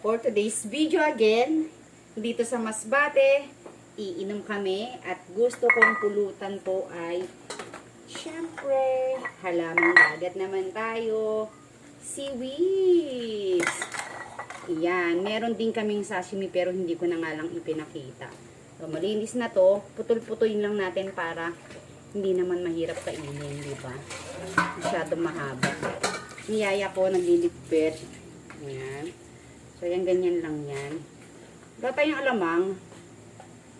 For today's video again, dito sa Masbate, iinom kami at gusto kong pulutan po ay syempre, halamang dagat naman tayo, seaweeds. Yan, meron din kaming sashimi pero hindi ko na nga lang ipinakita. So, malinis na to, putol-putuin lang natin para hindi naman mahirap kainin, di ba? Masyadong mahaba. Niyaya ko, naglilipit. Ayan. So, yan, ganyan lang yan. Wala tayong alamang.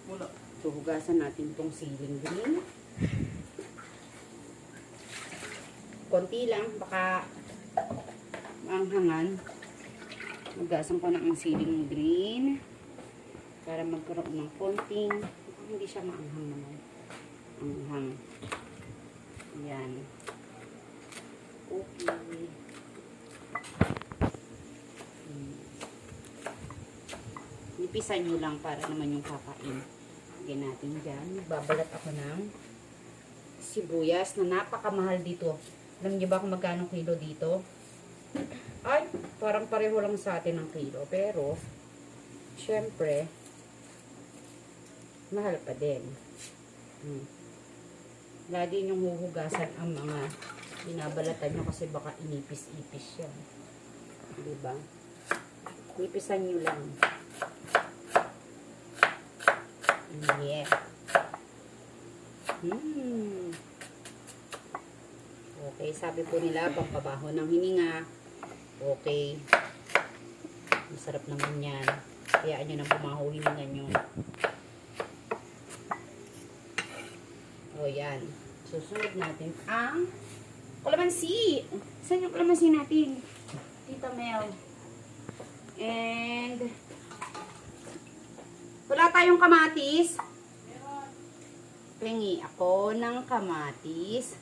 Wala. So, hugasan natin tong ceiling green. Konti lang, baka maanghangan. Hugasan ko na ang ceiling green para magkaroon ng konting hindi siya maanghang naman. Anghang. Yan. Okay. Nipisan nyo lang para naman yung kakain. Lagyan natin dyan. Babalat ako ng sibuyas na napakamahal dito. Alam niyo ba kung magkano kilo dito? Ay, parang pareho lang sa atin ang kilo. Pero, syempre, mahal pa din. Hmm. Lagi niyong huhugasan ang mga binabalatan nyo kasi baka inipis-ipis yan. Diba? Nipisan nyo lang. Yeah. Hmm. Okay, sabi po nila, pampabaho ng hininga. Okay. Masarap naman yan. Kaya nyo nang pumaho hininga nyo. O yan. Susunod natin ang kalamansi. Saan yung kalamansi natin? Tita Mel. And tayong kamatis. Lingi ako ng kamatis.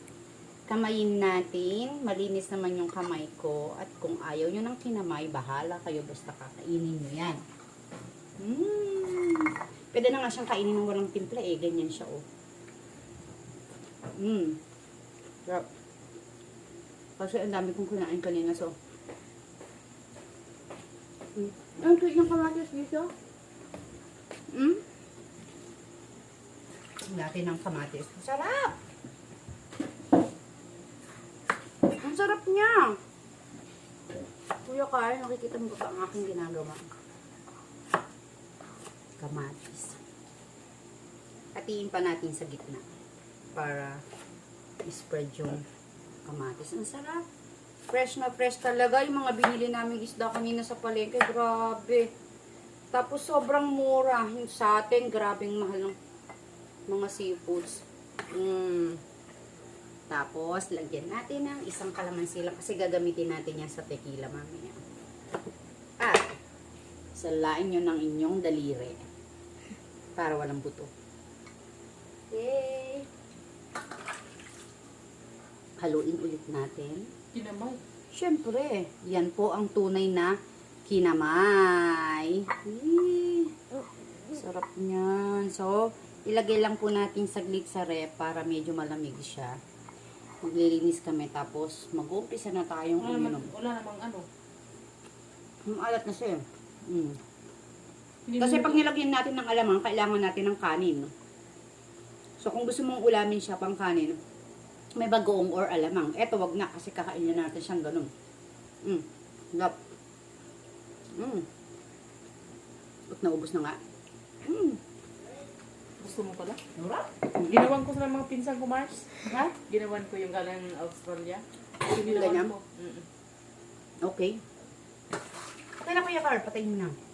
Kamayin natin. Malinis naman yung kamay ko. At kung ayaw nyo ng kinamay, bahala kayo. Basta kakainin nyo yan. Mm. Pwede na nga siyang kainin ng walang timpla eh. Ganyan siya oh. Mm. Sarap. Kasi ang dami kong kunain kanina so. Mm. Ang cute ng kamatis dito. Mm. Laki ng kamatis. Sarap! Ang sarap niya! Kuya Carl, nakikita mo ba ang aking ginagawa? Kamatis. Hatiin pa natin sa gitna para spread yung kamatis. Ang sarap. Fresh na fresh talaga. Yung mga binili namin isda kanina sa palengke, grabe. Tapos sobrang mura. Yung sa atin, grabing mahal ng mga seafoods. Mm. Tapos, lagyan natin ng isang kalamansi lang kasi gagamitin natin yan sa tequila mamaya. At, salain nyo ng inyong daliri para walang buto. Okay. Haluin ulit natin. Kinamay. Siyempre, yan po ang tunay na kinamay. Eh, sarap niyan. So, ilagay lang po natin saglit sa rep para medyo malamig siya. Maglilinis kami tapos mag-uumpisa na tayong Wala uminom. wala namang ano. Ang alat na siya. Mm. Kasi pag nilagyan natin ng alamang, kailangan natin ng kanin. So, kung gusto mong ulamin siya pang kanin, may bagoong or alamang. Eto, wag na kasi kakainin natin siyang ganun. Mm. Lap. Mm. Ba't naubos na nga? Mm. Gusto mo pala? Sarap. Ginawan ko sa mga pinsan ko, Mars. Ha? Ginawan ko yung galing Australia. Ganyan? Ginawan ko. Mm-mm. Okay. Okay na kuya Carl, patayin mo na.